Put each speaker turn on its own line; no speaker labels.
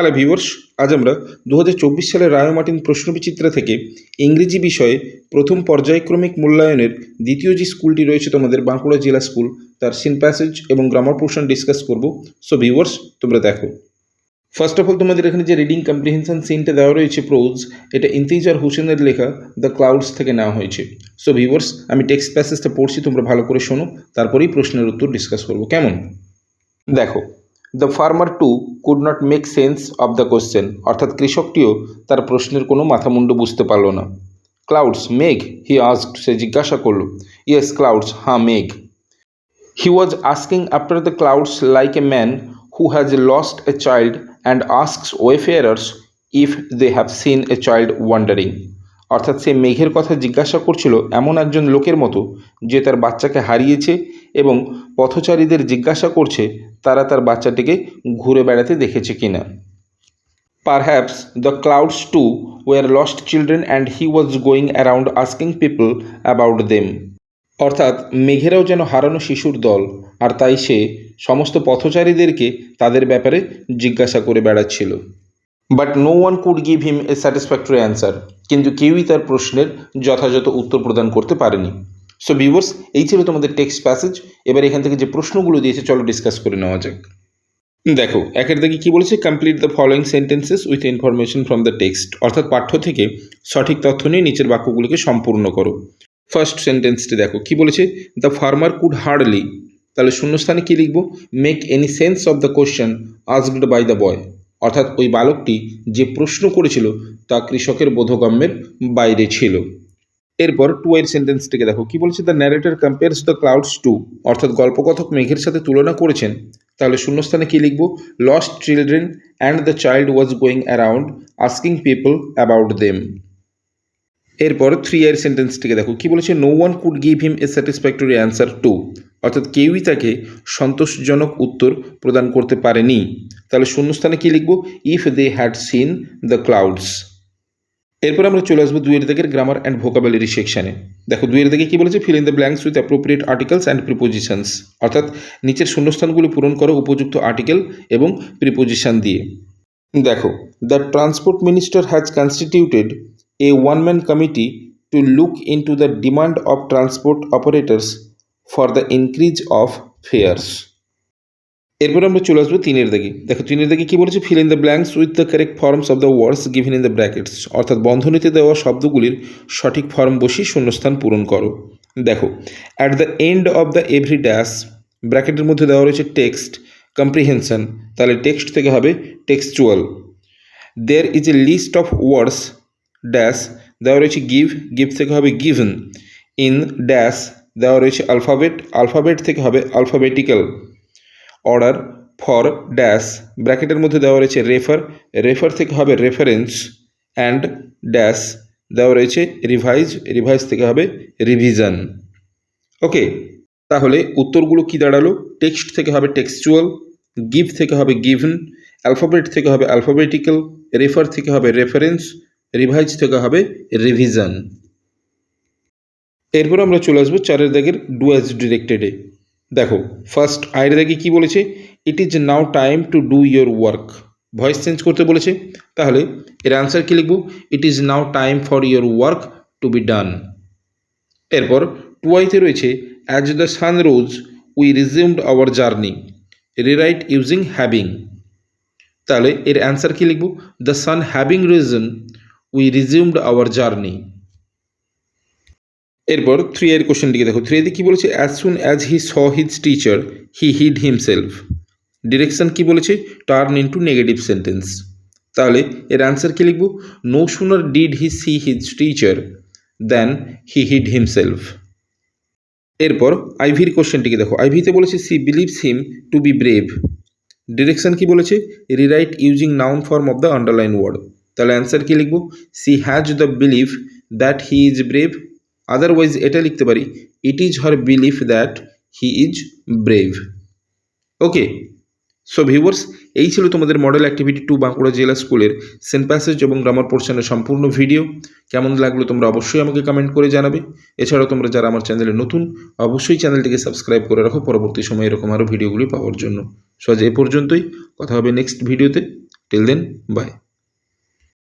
Hello viewers আজ আমরা দু হাজার চব্বিশ সালের রায় মার্টিন প্রশ্নবিচিত্রা থেকে ইংরেজি বিষয়ে প্রথম পর্যায়ক্রমিক মূল্যায়নের দ্বিতীয় যে স্কুলটি রয়েছে তোমাদের বাঁকুড়া জেলা স্কুল, তার সিন প্যাসেজ এবং গ্রামার পোর্শন ডিসকাস করব। সো ভিউয়ার্স তোমরা দেখো। ফার্স্ট অফ অল তোমাদের এখানে যে রিডিং কম্প্রিহেনশন সিনটা দেওয়া রয়েছে প্রোজ এটা ইন্তিজার হোসেনের লেখা দ্য ক্লাউডস থেকে নেওয়া হয়েছে। সো ভিউয়ার্স আমি টেক্সট প্যাসেজটা পড়ছি, তোমরা ভালো করে শোনো, তারপরেই প্রশ্নের উত্তর ডিসকাস করব। কেমন? দেখো the farmer too could not make sense of the question অর্থাৎ কৃষকটিও তার প্রশ্নের কোনো মাথামুন্ডু বুঝতে পারল না। ক্লাউডস মেঘ? হি আস্কড সে জিজ্ঞাসা করল। ইয়েস ক্লাউডস হ্যাঁ মেঘ। He was asking after the clouds like a man who has lost a child and asks wayfarers if they have seen a child wandering অর্থাৎ সে মেঘের কথা জিজ্ঞাসা করছিল এমন একজন লোকের মতো যে তার বাচ্চাকে হারিয়েছে এবং পথচারীদের জিজ্ঞাসা করছে তারা তার বাচ্চাটিকে ঘুরে বেড়াতে দেখেছে কিনা। Perhaps the clouds too were lost children and he was going around asking people about them অর্থাৎ মেঘেরাও যেন হারানো শিশুর দল, আর তাই সে সমস্ত পথচারীদেরকে তাদের ব্যাপারে জিজ্ঞাসা করে বেড়াচ্ছিল। But no one could give him a satisfactory answer কিন্তু কেউই তার প্রশ্নের যথাযথ উত্তর প্রদান করতে পারেনি। সো ভিউয়ার্স এই ছিল তোমাদের টেক্সট প্যাসেজ এবার এখান থেকে যে প্রশ্নগুলো দিয়েছে, চলো ডিসকাস করে নেওয়া যাক। দেখো, একের দিকে কী বলেছে? Complete the following sentences with information from the text অর্থাৎ পাঠ্য থেকে সঠিক তথ্য নিয়ে নিচের বাক্যগুলিকে সম্পূর্ণ করো। ফার্স্ট সেন্টেন্সটি দেখো, কি বলেছে? দ্য ফার্মার কুড হার্ডলি তাহলে শূন্যস্থানে কি লিখব? Make any sense of the question asked by the boy অর্থাৎ ওই বালকটি যে প্রশ্ন করেছিল, তা কৃষকের বোধগম্যের বাইরে ছিল। এরপর টু এর সেন্টেন্সটিকে দেখো, কি বলছে? The narrator compares the clouds to অর্থাৎ গল্পকথক মেঘের সাথে তুলনা করেছেন। তাহলে শূন্যস্থানে কি লিখব? Lost children and the child was going around asking people about them এরপর থ্রি এর সেন্টেন্সটিকে দেখো, কি বলেছে? No one could give him a satisfactory answer to অর্থাৎ কেউই তাকে সন্তোষজনক উত্তর প্রদান করতে পারেনি। তাহলে শূন্যস্থানে কি লিখব? If they had seen the clouds এরপর আমরা চলে আসব দুইয়ের দিকের গ্রামার অ্যান্ড ভোকাবুলারি সেকশানে দেখো, দুইয়ের দিকে কি বলেছে? Fill in the blanks with appropriate articles and prepositions অর্থাৎ নিচের শূন্যস্থানগুলি পূরণ করো উপযুক্ত আর্টিকেল এবং প্রিপোজিশন দিয়ে। দেখো the transport minister has constituted a one man committee to look into the demand of transport operators for the increase of fares এরপর আমরা চলে আসব তিনের দিকে। দেখো, তিনের দিকে কি বলেছে? Fill in the blanks with the correct forms of the words given in the brackets অর্থাৎ বন্ধনীতে দেওয়া শব্দগুলির সঠিক ফর্ম বসিয়ে শূন্যস্থান পূরণ করো। দেখো at the end of the every dash ব্র্যাকেটের মধ্যে দেওয়া রয়েছে টেক্সট কম্প্রিহেনশন তাহলে টেক্সট থেকে হবে textual there is a list of words dash দেওয়া রয়েছে গিভ গিভ থেকে হবে গিভেন ইন ড্যাশ দেওয়া রয়েছে আলফাবেট আলফাবেট থেকে হবে আলফাবেটিক্যাল অর্ডার ফর ড্যাশ ব্র্যাকেটের মধ্যে দেওয়া রয়েছে রেফার। রেফার থেকে হবে রেফারেন্স অ্যান্ড ড্যাশ। দেওয়া রয়েছে রিভাইজ। রিভাইজ থেকে হবে রিভিশন। ওকে, তাহলে উত্তরগুলো কি দাঁড়াল? টেক্সট থেকে হবে টেক্সচুয়াল, গিভ থেকে হবে গিভন, অ্যালফাবেট থেকে হবে অ্যালফাবেটিক্যাল, রেফার থেকে হবে রেফারেন্স, রিভাইজ থেকে হবে রিভিশন। এরপর আমরা চলে আসব চারের দাগের ডু অ্যাজ ডিরেক্টেডে। দেখো ফার্স্ট আয়ের দাগে কী বলেছে? It is now time to do your work voice change করতে বলেছে। তাহলে এর অ্যান্সার কী লিখব? It is now time for your work to be done এরপর টুয়াইতে রয়েছে as the sun rose we resumed our journey rewrite using having তাহলে এর অ্যান্সার কী লিখব? The sun having risen we resumed our journey এরপর থ্রি এর কোশ্চেনটিকে দেখো। থ্রি এতে কী বলেছে? As soon as he saw his teacher he hid himself direction কী বলেছে? টার্ন ইন্টু নেগেটিভ সেন্টেন্স তাহলে এর অ্যান্সার কী লিখব? No sooner did he see his teacher then he hid himself এরপর আইভির কোশ্চেনটিকে দেখো। আইভিতে বলেছে she believes him to be brave direction কি বলেছে? Rewrite using noun form of the underline word তাহলে অ্যান্সার কি লিখব? She has the believe that he is brave otherwise এটা লিখতে পারি it is her believe that he is brave okay so viewers এই ছিল তোমাদের মডেল অ্যাক্টিভিটি টু বাঁকুড়া জেলা স্কুলের সেন্ট প্যাসেজ এবং গ্রামার পোর্শনের সম্পূর্ণ ভিডিও কেমন লাগল তোমরা অবশ্যই আমাকে কমেন্ট করে জানাবে। এছাড়াও তোমরা যারা আমার চ্যানেলে নতুন, অবশ্যই চ্যানেলটিকে সাবস্ক্রাইব করে রাখো। পরবর্তী সময়ে এরকম আরও ভিডিওগুলি পাওয়ার জন্য। সো এ পর্যন্তই। কথা হবে নেক্সট ভিডিওতে টিল দেন বাই